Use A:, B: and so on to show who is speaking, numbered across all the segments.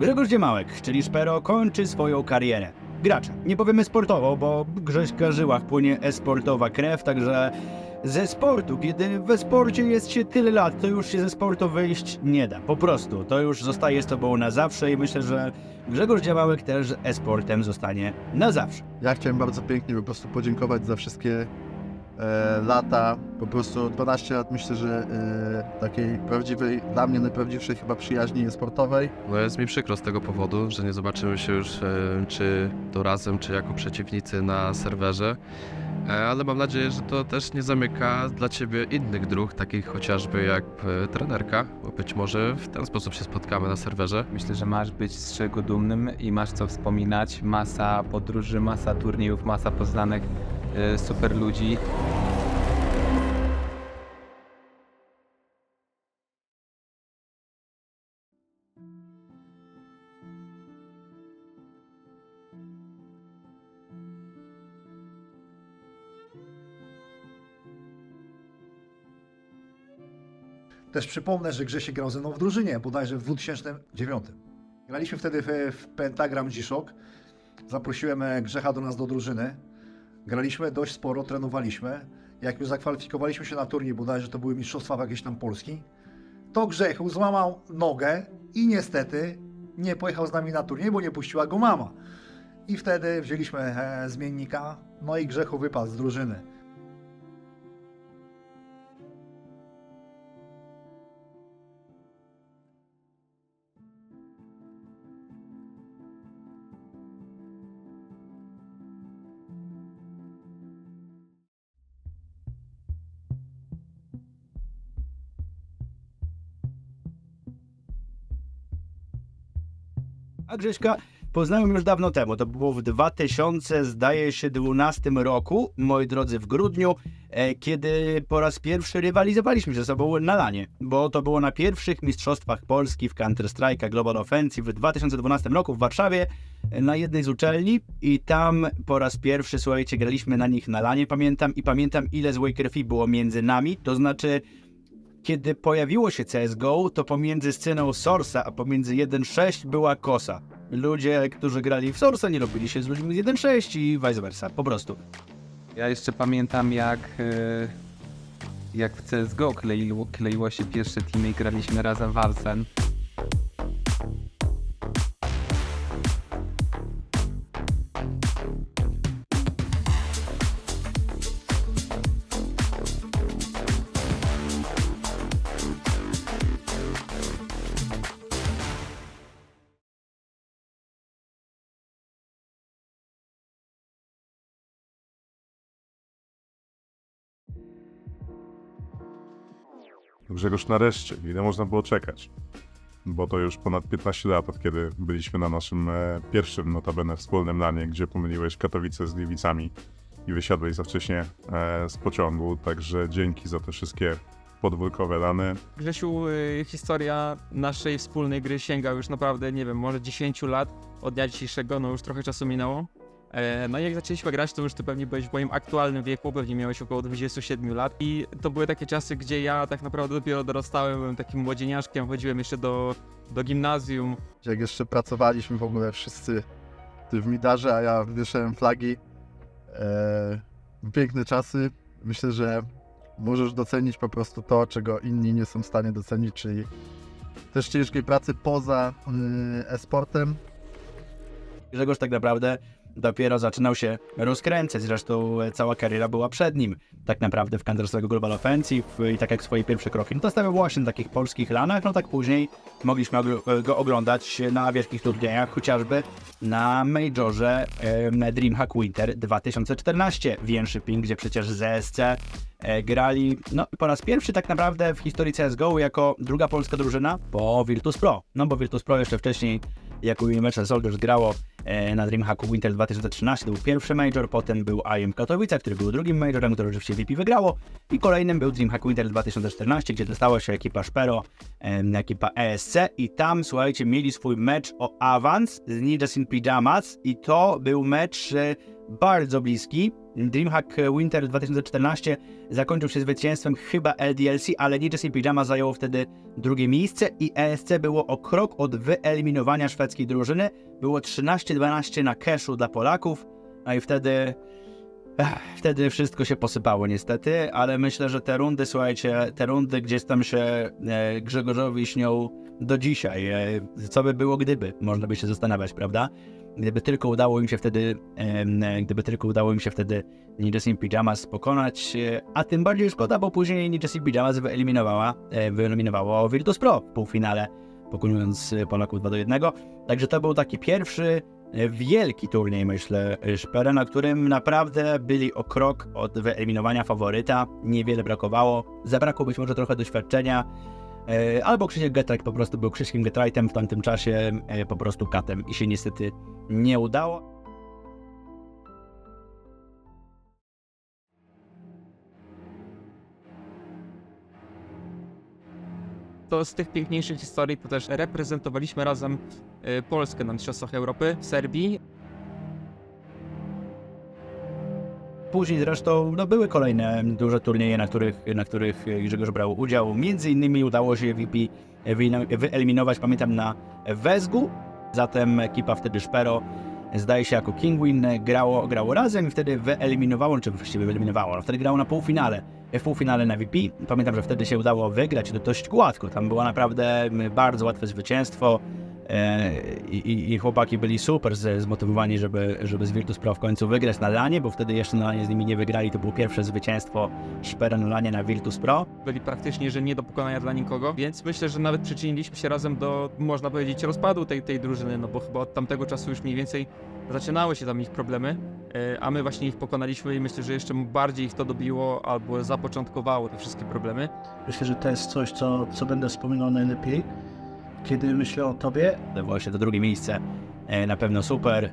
A: Grzegorz Dziemałek, czyli Szpero, kończy swoją karierę. Gracza. Nie powiemy sportowo, bo Grześka żyłach płynie esportowa krew, także ze sportu, kiedy we sporcie jest się tyle lat, to już się ze sportu wyjść nie da. Po prostu, to już zostaje z tobą na zawsze i myślę, że Grzegorz Dziemałek też esportem zostanie na zawsze.
B: Ja chciałem bardzo pięknie po prostu podziękować za wszystkie lata. Po prostu 12 lat myślę, że e, takiej prawdziwej, dla mnie najprawdziwszej chyba przyjaźni sportowej.
C: No jest mi przykro z tego powodu, że nie zobaczymy się już e, czy to razem, czy jako przeciwnicy na serwerze. E, Ale mam nadzieję, że to też nie zamyka dla Ciebie innych dróg, takich chociażby jak e, trenerka, bo być może w ten sposób się spotkamy na serwerze.
D: Myślę, że masz być z czego dumnym i masz co wspominać. Masa podróży, masa turniejów, masa poznanych e, super ludzi.
E: Też przypomnę, że Grzesiek grał ze mną w drużynie, bodajże w 2009. Graliśmy wtedy w, w Pentagram Dziszok. Zaprosiłem e, Grzecha do nas do drużyny. Graliśmy dość sporo, trenowaliśmy. Jak już zakwalifikowaliśmy się na turniej, bodajże to były mistrzostwa jakieś tam Polski, to Grzechu złamał nogę i niestety nie pojechał z nami na turniej, bo nie puściła go mama. I wtedy wzięliśmy e, zmiennika, no i Grzechu wypadł z drużyny.
A: A Grześka poznałem już dawno temu. To było w 2000, zdaje się, 12 roku, moi drodzy, w grudniu, e, kiedy po raz pierwszy rywalizowaliśmy ze sobą na lanie. Bo to było na pierwszych mistrzostwach Polski w Counter-Strike'a Global Offensive w 2012 roku w Warszawie e, na jednej z uczelni i tam po raz pierwszy, słuchajcie, graliśmy na nich na lanie, pamiętam, i pamiętam ile złej krwi było między nami, to znaczy kiedy pojawiło się CSGO, to pomiędzy sceną Source'a a pomiędzy 1.6 była kosa. Ludzie, którzy grali w Source'a nie lubili się z ludźmi z 1.6 i vice versa, po prostu.
D: Ja jeszcze pamiętam jak, e, jak w CSGO kleiło, kleiło się pierwsze teamy i graliśmy razem w Arsen.
F: Grzegorz nareszcie, ile można było czekać? Bo to już ponad 15 lat, od kiedy byliśmy na naszym e, pierwszym notabene wspólnym lanie, gdzie pomyliłeś Katowice z Gliwicami i wysiadłeś za wcześnie e, z pociągu, także dzięki za te wszystkie podwórkowe lany.
G: Grzesiu, y, historia naszej wspólnej gry sięga już naprawdę, nie wiem, może 10 lat od dnia dzisiejszego, no już trochę czasu minęło. E, No i jak zaczęliśmy grać, to już ty pewnie byłeś w moim aktualnym wieku, pewnie miałeś około 27 lat i to były takie czasy, gdzie ja tak naprawdę dopiero dorastałem, byłem takim młodzieniaszkiem, chodziłem jeszcze do, do gimnazjum,
B: Jak jeszcze pracowaliśmy w ogóle wszyscy ty w Midarze, a ja wieszałem flagi. E, piękne czasy. Myślę, że możesz docenić po prostu to, czego inni nie są w stanie docenić, czyli też ciężkiej pracy poza y, e-sportem.
A: Grzegorz tak naprawdę dopiero zaczynał się rozkręcać, zresztą e, cała kariera była przed nim. Tak naprawdę w Counter-Strike Global Offensive e, i tak jak swoje pierwsze kroki, no to stawiał właśnie na takich polskich lanach, no tak później mogliśmy ogl- go oglądać na wielkich turniejach, chociażby na Majorze e, DreamHack Winter 2014 w Jęszyping, gdzie przecież ZSC e, grali no, po raz pierwszy tak naprawdę w historii CSGO jako druga polska drużyna po Virtus Pro. No bo Virtus Pro jeszcze wcześniej jak Universal Soldiers grało e, na DreamHacku Winter 2013, to był pierwszy major, potem był IM Katowice, który był drugim majorem, który oczywiście VP wygrało i kolejnym był DreamHack Winter 2014, gdzie dostała się ekipa Szpero, ekipa ESC i tam, słuchajcie, mieli swój mecz o awans z Ninjas in Pyjamas i to był mecz bardzo bliski. Dreamhack Winter 2014 zakończył się zwycięstwem chyba LDLC, ale Ninjas in Pyjama zajęło wtedy drugie miejsce i ESC było o krok od wyeliminowania szwedzkiej drużyny. Było 13-12 na cashu dla Polaków, no i wtedy Ech, Wtedy wszystko się posypało niestety, ale myślę, że te rundy, słuchajcie, te rundy gdzieś tam się e, Grzegorzowi śnią do dzisiaj. E, co by było gdyby? Można by się zastanawiać, prawda? Gdyby tylko udało im się wtedy, gdyby tylko udało im się wtedy Ninjas in Pyjamas pokonać, e, a tym bardziej szkoda, bo później Ninjas in Pyjamas wyeliminowała, e, wyeliminowało Virtus Pro w półfinale, pokonując e, Polaków 2 do 1. Także to był taki pierwszy wielki turniej, myślę, Szpera, na którym naprawdę byli o krok od wyeliminowania faworyta. Niewiele brakowało. Zabrakło być może trochę doświadczenia. E, Albo Krzysiek Getrajt po prostu był Krzyśkiem Getrajtem w tamtym czasie, e, po prostu katem i się niestety nie udało.
G: To z tych piękniejszych historii to też reprezentowaliśmy razem e, Polskę na Mistrzostwach Europy w Serbii.
A: Później zresztą no, były kolejne duże turnieje, na których, na których Grzegorz brał udział. Między innymi udało się VP wyeliminować, pamiętam, na Wezgu. Zatem ekipa wtedy Szpero, zdaje się jako Kingwin, grało, grało razem i wtedy wyeliminowało, czy właściwie wyeliminowało, no, wtedy grało na półfinale. W półfinale na VP. Pamiętam, że wtedy się udało wygrać dość gładko. Tam było naprawdę bardzo łatwe zwycięstwo. E, I, i, I chłopaki byli super zmotywowani, żeby, żeby z Virtus Pro w końcu wygrać na lanie, bo wtedy jeszcze na lanie z nimi nie wygrali. To było pierwsze zwycięstwo Szpera na lanie na Virtus Pro.
G: Byli praktycznie, że nie do pokonania dla nikogo, więc myślę, że nawet przyczyniliśmy się razem do, można powiedzieć, rozpadu tej, tej drużyny, no bo chyba od tamtego czasu już mniej więcej zaczynały się tam ich problemy, e, a my właśnie ich pokonaliśmy i myślę, że jeszcze bardziej ich to dobiło albo zapoczątkowało te wszystkie problemy.
H: Myślę, że to jest coś, co, co będę wspominał najlepiej, kiedy myślę o tobie.
A: Właśnie to drugie miejsce e, na pewno super, e,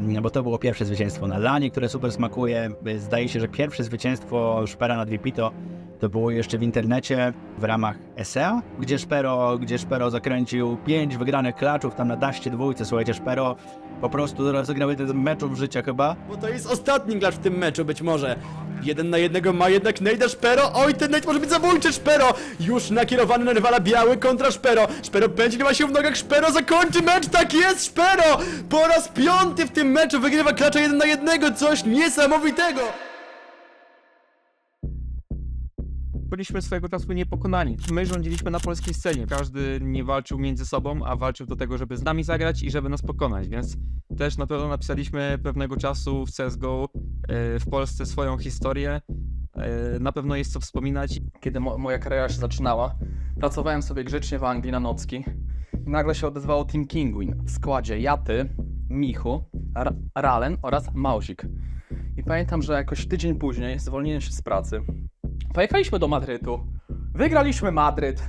A: no bo to było pierwsze zwycięstwo na lanie, które super smakuje. E, Zdaje się, że pierwsze zwycięstwo Szpera nad Vipito to było jeszcze w internecie w ramach ESEA, gdzie Szpero, gdzie Szpero zakręcił pięć wygranych klaczów tam na daście dwójce. Słuchajcie, Szpero po prostu rozegrał jeden z meczów życia chyba.
I: Bo to jest ostatni gracz w tym meczu być może. Jeden na jednego ma jednak Nejda Szpero. Oj, ten Nejd może być zabójczy, Szpero! Już nakierowany na rywala biały kontra Szpero. Szpero będzie ma się w nogach, Szpero zakończy mecz, tak jest, Szpero! Po raz piąty w tym meczu wygrywa klacza jeden na jednego, coś niesamowitego!
G: Byliśmy swojego czasu niepokonani. My rządziliśmy na polskiej scenie. Każdy nie walczył między sobą, a walczył do tego, żeby z nami zagrać i żeby nas pokonać, więc też na pewno napisaliśmy pewnego czasu w CSGO e, w Polsce swoją historię. E, Na pewno jest co wspominać.
J: kiedy mo moja kariera się zaczynała, pracowałem sobie grzecznie w Anglii na nocki. I nagle się odezwało Team Kingwin w składzie Jaty, Michu, Ra Ralen oraz Mauzik. I pamiętam, że jakoś tydzień później zwolniłem się z pracy. Pojechaliśmy do Madrytu. Wygraliśmy Madryt.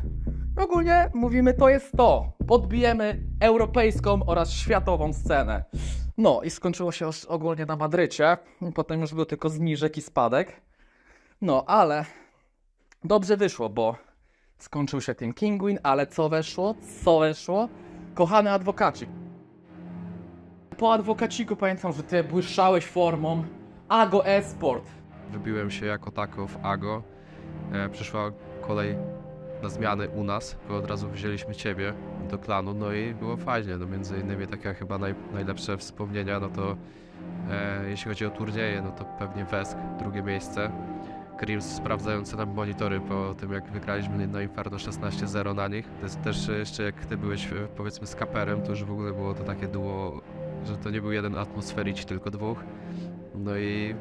J: Ogólnie mówimy, to jest to. Podbijemy europejską oraz światową scenę. No i skończyło się ogólnie na Madrycie. Potem już był tylko zniżek i spadek. No, ale dobrze wyszło, bo skończył się Team Kingwin, ale co weszło? Co weszło? Kochany adwokacik. Po adwokaciku pamiętam, że ty błyszczałeś formą Ago Esport.
C: Wybiłem się jako tako w AGO. E, przyszła kolej na zmiany u nas, bo od razu wzięliśmy ciebie do klanu, no i było fajnie. No między innymi takie chyba naj, najlepsze wspomnienia, no to e, jeśli chodzi o turnieje, no to pewnie Wesk, drugie miejsce. Krims sprawdzający nam monitory po tym jak wygraliśmy na Inferno 16-0 na nich. To jest też jeszcze jak ty byłeś e, powiedzmy z Kaperem, to już w ogóle było to takie duo, że to nie był jeden atmosferić, tylko dwóch. No i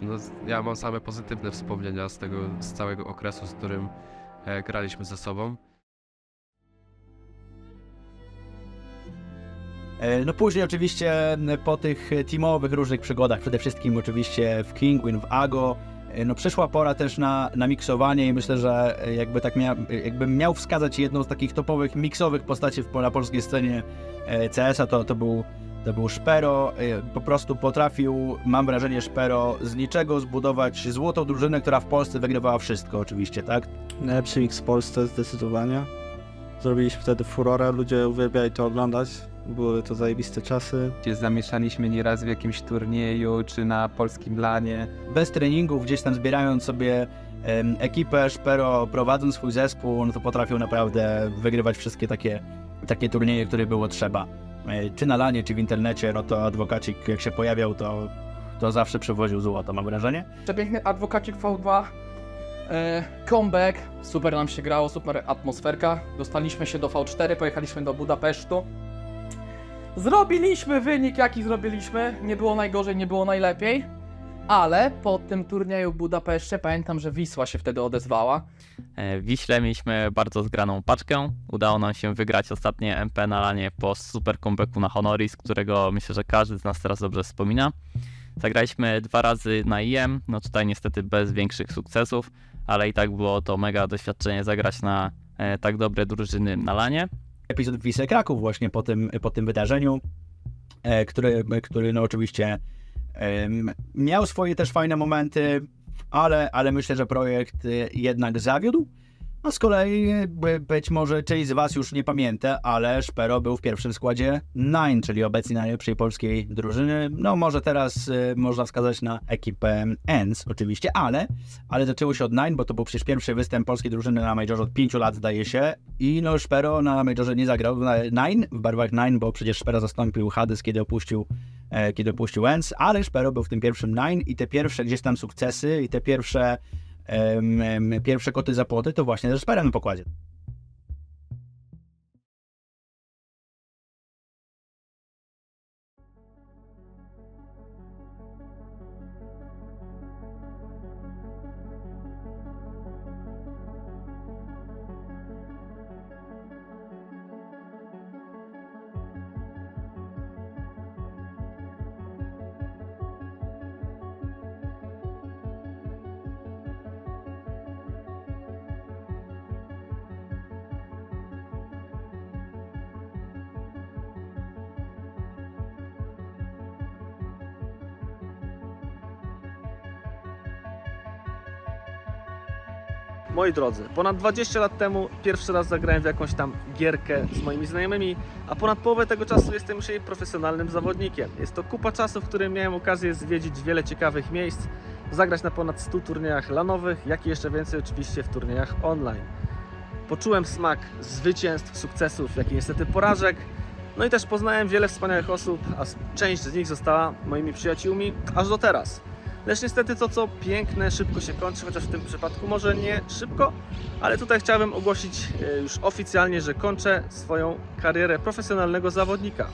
C: no, ja mam same pozytywne wspomnienia z tego, z całego okresu, z którym e, graliśmy ze sobą.
A: E, No później oczywiście po tych teamowych różnych przygodach, przede wszystkim oczywiście w Kingwin, w Ago, e, no przyszła pora też na, na miksowanie i myślę, że e, jakby tak mia, jakbym miał wskazać jedną z takich topowych miksowych postaci w, na polskiej scenie CS-a, to, to był to był Szpero, e, po prostu potrafił, mam wrażenie, Szpero z niczego zbudować złotą drużynę, która w Polsce wygrywała wszystko oczywiście, tak?
H: Najlepszy mix w Polsce zdecydowanie. Zrobiliśmy wtedy furorę, ludzie uwielbiali to oglądać.
K: były to zajebiste czasy.
D: Gdzie zamieszaliśmy nieraz w jakimś turnieju, czy na polskim lanie.
A: Bez treningów, gdzieś tam zbierając sobie em, ekipę, Szpero prowadząc swój zespół, no to potrafił naprawdę wygrywać wszystkie takie, takie turnieje, które było trzeba. E, Czy na lanie, czy w internecie, no to adwokacik jak się pojawiał, to, to zawsze przywoził złoto, mam wrażenie.
J: Przepiękny adwokacik V2. E, comeback, super nam się grało, super atmosferka. Dostaliśmy się do V4, pojechaliśmy do Budapesztu. Zrobiliśmy wynik, jaki zrobiliśmy. Nie było najgorzej, nie było najlepiej. Ale po tym turnieju w Budapeszcie pamiętam, że Wisła się wtedy odezwała.
L: E, W Wiśle mieliśmy bardzo zgraną paczkę. Udało nam się wygrać ostatnie MP na lanie po super comebacku na Honoris, którego myślę, że każdy z nas teraz dobrze wspomina. Zagraliśmy dwa razy na IM, no tutaj niestety bez większych sukcesów, ale i tak było to mega doświadczenie zagrać na e, tak dobre drużyny na lanie.
A: epizod w Wisle Kraków właśnie po tym, po tym wydarzeniu, e, który, który no oczywiście miał swoje też fajne momenty, ale, ale myślę, że projekt e, jednak zawiódł. A z kolei by- być może część z Was już nie pamięta, ale Szpero był w pierwszym składzie Nine, czyli obecnie najlepszej polskiej drużyny. No może teraz e, można wskazać na ekipę ENS oczywiście, ale, ale zaczęło się od Nine, bo to był przecież pierwszy występ polskiej drużyny na Majorze od 5 lat zdaje się i no Szpero na Majorze nie zagrał na Nine, w barwach Nine, bo przecież Szpero zastąpił Hades, kiedy opuścił, kiedy opuścił ENS, ale Szpero był w tym pierwszym Nine i te pierwsze gdzieś tam sukcesy i te pierwsze em, pierwsze koty za płoty to właśnie ze Szperem na pokładzie.
M: Moi drodzy, ponad 20 lat temu pierwszy raz zagrałem w jakąś tam gierkę z moimi znajomymi, a ponad połowę tego czasu jestem już jej profesjonalnym zawodnikiem. Jest to kupa czasu, w którym miałem okazję zwiedzić wiele ciekawych miejsc, zagrać na ponad 100 turniejach lanowych, jak i jeszcze więcej oczywiście w turniejach online. Poczułem smak zwycięstw, sukcesów, jak i niestety porażek, no i też poznałem wiele wspaniałych osób, a część z nich została moimi przyjaciółmi aż do teraz. Lecz niestety to, co piękne, szybko się kończy, chociaż w tym przypadku może nie szybko, ale tutaj chciałbym ogłosić e, już oficjalnie, że kończę swoją karierę profesjonalnego zawodnika.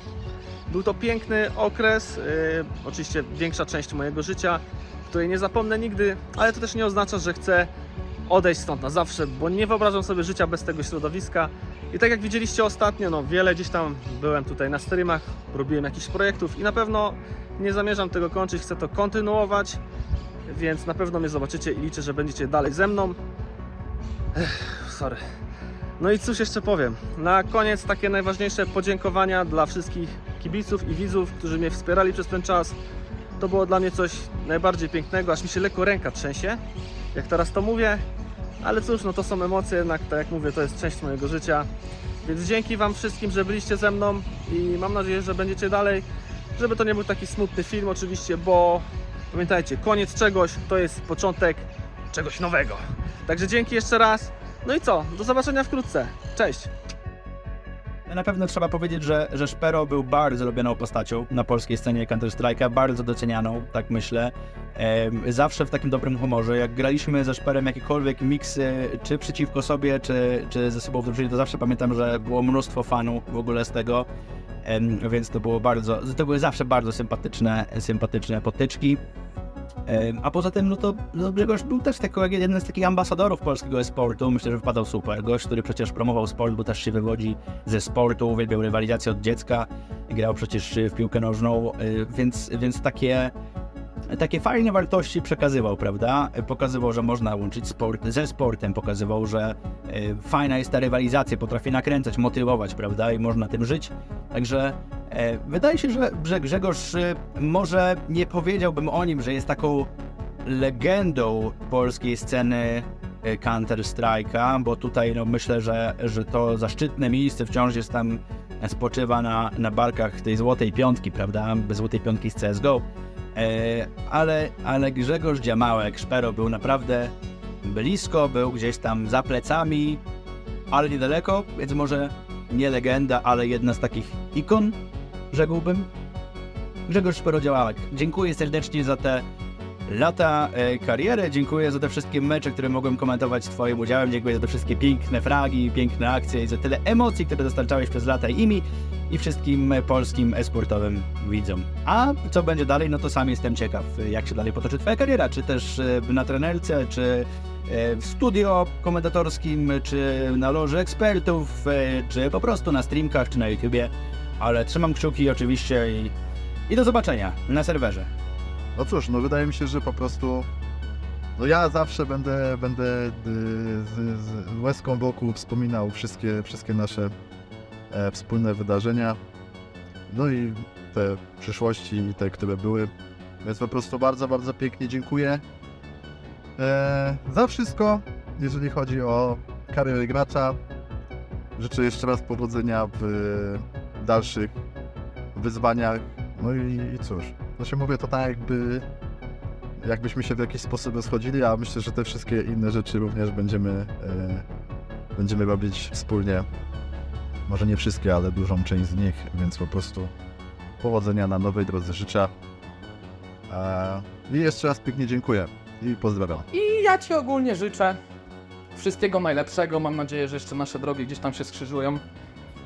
M: Był to piękny okres, e, oczywiście większa część mojego życia, której nie zapomnę nigdy, ale to też nie oznacza, że chcę odejść stąd na zawsze, bo nie wyobrażam sobie życia bez tego środowiska. I tak jak widzieliście ostatnio, no wiele gdzieś tam byłem tutaj na streamach, robiłem jakichś projektów i na pewno nie zamierzam tego kończyć, chcę to kontynuować, więc na pewno mnie zobaczycie i liczę, że będziecie dalej ze mną. Ech, sorry. No i cóż jeszcze powiem. Na koniec takie najważniejsze podziękowania dla wszystkich kibiców i widzów, którzy mnie wspierali przez ten czas. To było dla mnie coś najbardziej pięknego, aż mi się lekko ręka trzęsie, jak teraz to mówię. Ale cóż, no to są emocje, jednak tak jak mówię, to jest część mojego życia. Więc dzięki Wam wszystkim, że byliście ze mną i mam nadzieję, że będziecie dalej. Żeby to nie był taki smutny film oczywiście, bo pamiętajcie, koniec czegoś to jest początek czegoś nowego. Także dzięki jeszcze raz. No i co? Do zobaczenia wkrótce. Cześć!
A: Na pewno trzeba powiedzieć, że, że Szpero był bardzo lubioną postacią na polskiej scenie Counter-Strike'a, bardzo docenianą, tak myślę. Zawsze w takim dobrym humorze. Jak graliśmy ze Szperem jakiekolwiek miksy, czy przeciwko sobie, czy, czy ze sobą w drużynie, to zawsze pamiętam, że było mnóstwo fanów w ogóle z tego. Więc to było bardzo, to były zawsze bardzo sympatyczne, sympatyczne potyczki. A poza tym, no to no Grzegorz był też jak jeden z takich ambasadorów polskiego e-sportu. Myślę, że wypadał super. Gość, który przecież promował sport, bo też się wywodzi ze sportu, uwielbiał rywalizację od dziecka, grał przecież w piłkę nożną, y, więc, więc takie, takie fajne wartości przekazywał, prawda? Pokazywał, że można łączyć sport ze sportem, pokazywał, że y, fajna jest ta rywalizacja, potrafi nakręcać, motywować, prawda? I można tym żyć. Także e, wydaje się, że, Grzegorz y, może nie powiedziałbym o nim, że jest taką legendą polskiej sceny Counter-Strike'a, bo tutaj no, myślę, że, że to zaszczytne miejsce wciąż jest tam spoczywa na, na barkach tej złotej piątki, prawda? Złotej piątki z CSGO. E, ale, ale Grzegorz Dziamałek, Szpero, był naprawdę blisko, był gdzieś tam za plecami, ale niedaleko, więc może nie legenda, ale jedna z takich ikon, rzekłbym. Grzegorz Szpero Działałek, dziękuję serdecznie za te lata e, kariery, dziękuję za te wszystkie mecze, które mogłem komentować z Twoim udziałem, dziękuję za te wszystkie piękne fragi, piękne akcje i za tyle emocji, które dostarczałeś przez lata i mi, i wszystkim polskim esportowym widzom. A co będzie dalej, no to sam jestem ciekaw, jak się dalej potoczy Twoja kariera, czy też e, na trenerce, czy e, w studio komentatorskim, czy na loży ekspertów, czy po prostu na streamkach, czy na YouTubie, ale trzymam kciuki oczywiście i, i do zobaczenia na serwerze.
B: No cóż, no wydaje mi się, że po prostu. No ja zawsze będę, będę y, z, z łezką wokół wspominał wszystkie, wszystkie nasze e, wspólne wydarzenia. No i te przyszłości, te, które były. Więc po prostu bardzo, bardzo pięknie dziękuję e, za wszystko, jeżeli chodzi o karierę gracza. Życzę jeszcze raz powodzenia w dalszych wyzwaniach. No i, i cóż, no się mówię, to tak jakby jakbyśmy się w jakiś sposób rozchodzili, a myślę, że te wszystkie inne rzeczy również będziemy, e, będziemy robić wspólnie. Może nie wszystkie, ale dużą część z nich, więc po prostu powodzenia na nowej drodze życia. E, I jeszcze raz pięknie dziękuję i pozdrawiam.
J: I ja Ci ogólnie życzę wszystkiego najlepszego. Mam nadzieję, że jeszcze nasze drogi gdzieś tam się skrzyżują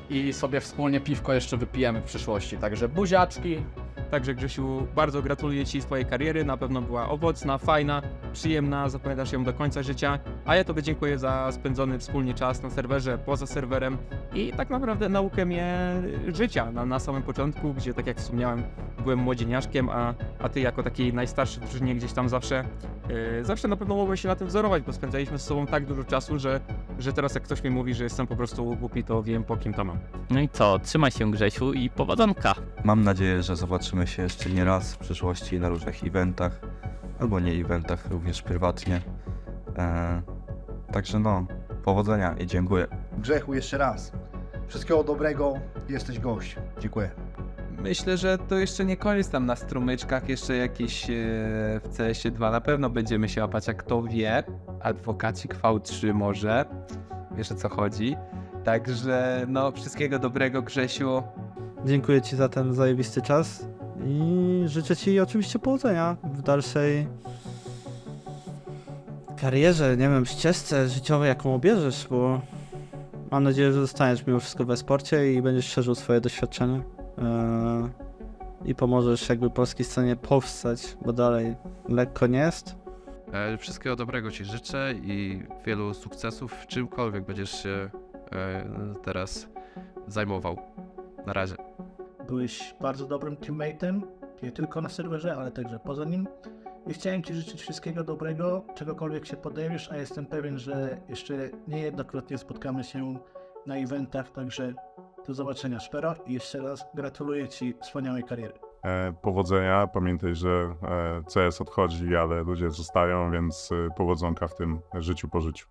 J: i sobie wspólnie piwko jeszcze wypijemy w przyszłości. Także buziaczki.
G: Także Grzesiu, bardzo gratuluję Ci swojej kariery, na pewno była owocna, fajna, przyjemna, zapamiętasz ją do końca życia, a ja Tobie dziękuję za spędzony wspólnie czas na serwerze, poza serwerem i tak naprawdę naukę mnie życia na, na samym początku, gdzie tak jak wspomniałem, byłem młodzieniaszkiem, a, a Ty jako taki najstarszy w drużynie gdzieś tam zawsze, yy, zawsze na pewno mogłem się na tym wzorować, bo spędzaliśmy z sobą tak dużo czasu, że, że teraz jak ktoś mi mówi, że jestem po prostu głupi, to wiem po kim to mam.
L: No i co, trzymaj się Grzesiu i powodzonka.
K: Mam nadzieję, że zobaczymy się jeszcze nie raz w przyszłości na różnych eventach, albo nie eventach, również prywatnie. E, także no, powodzenia i dziękuję.
E: Grzechu jeszcze raz. Wszystkiego dobrego, jesteś gość. Dziękuję.
D: Myślę, że to jeszcze nie koniec tam na strumyczkach, jeszcze jakieś e, w CS 2 na pewno będziemy się łapać, a kto wie, adwokacik V3 może, wiesz o co chodzi. Także no, wszystkiego dobrego Grzesiu.
K: Dziękuję Ci za ten zajebisty czas i życzę Ci oczywiście powodzenia w dalszej karierze, nie wiem, ścieżce życiowej, jaką obierzesz, bo mam nadzieję, że zostaniesz mimo wszystko we sporcie i będziesz szerzył swoje doświadczenie e, i pomożesz jakby polskiej scenie powstać, bo dalej lekko nie jest.
C: E, Wszystkiego dobrego Ci życzę i wielu sukcesów w czymkolwiek będziesz się e, teraz zajmował. Na razie.
H: Byłeś bardzo dobrym teammateem, nie tylko na serwerze, ale także poza nim. I chciałem Ci życzyć wszystkiego dobrego, czegokolwiek się podejmiesz, a jestem pewien, że jeszcze niejednokrotnie spotkamy się na eventach, także do zobaczenia Szpero i jeszcze raz gratuluję Ci wspaniałej kariery.
F: E, powodzenia, pamiętaj, że e, CS odchodzi, ale ludzie zostają, więc e, powodzonka w tym życiu po życiu.